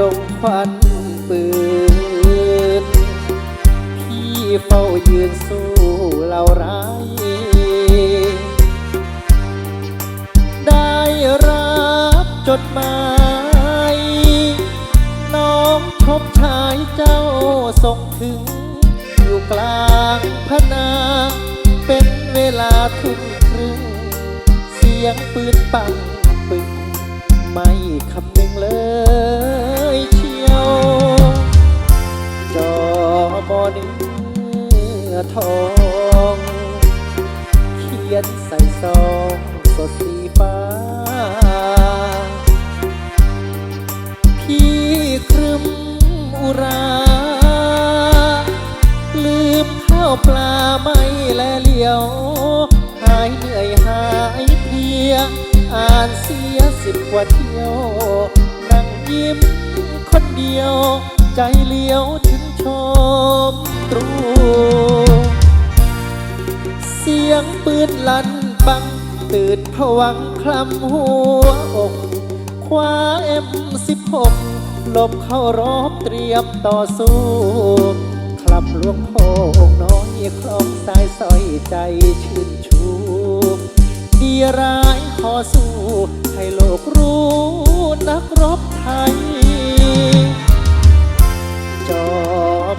ดงควันปืน พี่เฝ้ายืนสู้เหล่าร้าย ได้รับจดหมาย น้องชมชายเจ้าส่งถึง อยู่กลางพนา เป็นเวลาทุ่มครึ่ง เสียงปืนปังปึงไม่คำนึงเลย นใส่ซองสดสีฟ้า พี่ครึมอุรา ลืมข้าวปลาไม่แลเลียว หายเหนื่อยหายเพลีย อ่านเสียสิบกว่าเที่ยว นั่งยิ้มคนเดียว ใจเลี้ยวถึงชม ปืนลั่นปัง ตื่นผวังคลำหัวอกคว้าเอ็มสิบหกลบเข้ารอบเตรียมต่อสู้คลำหลวงพ่อองค์น้อยคลองสายสร้อยใจชื่นชูดีร้ายขอสู้ ให้โลกรู้นักรบไทย จอ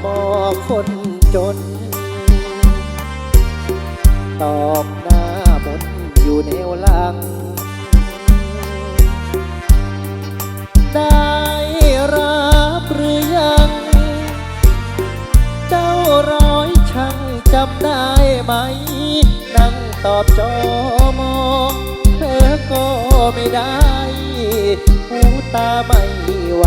มอคนจน ตอบหน้ามนอยู่แนวหลัง ได้รับหรือยัง เจ้าร้อยช่างจำได้ไหม นั่งตอบจอมองเธอก็ไม่ได้ หูตาไม่ไหว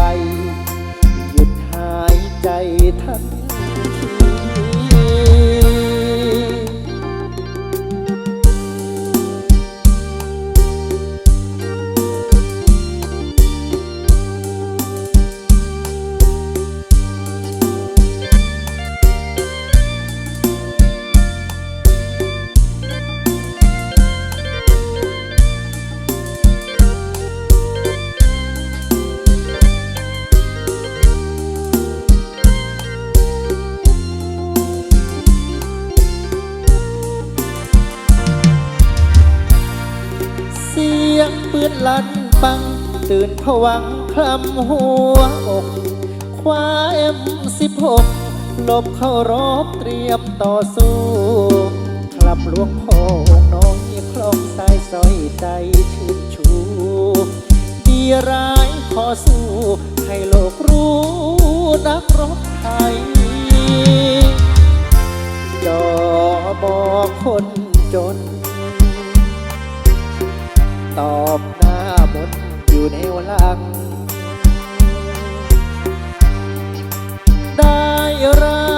นลันปัง ตื่นผวังคลำหัวอกคว้าเอ็มสิบหกลบเข้ารบเตรียมต่อสู้ คลำหลวงพ่อองน้อยคล้องสายสอยใจชื่นชู ดีร้ายขอสู้ ให้โลกรู้นักรบไทยจอบอกคนจน ตอบหน้ามนอยู่ในวลัง ได้รั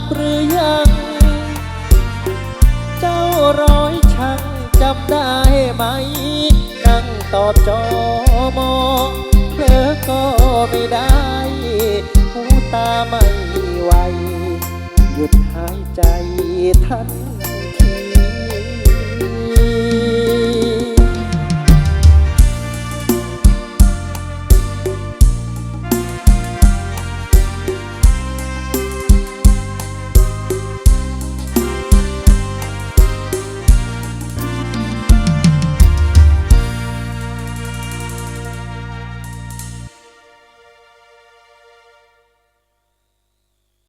บหรือยัง เจ้าร้อยช่างจำได้ไหม นั่งตอบจอมอเพลอก็ไม่ได้ หูตาไม่ไหวหยุดหายใจทัน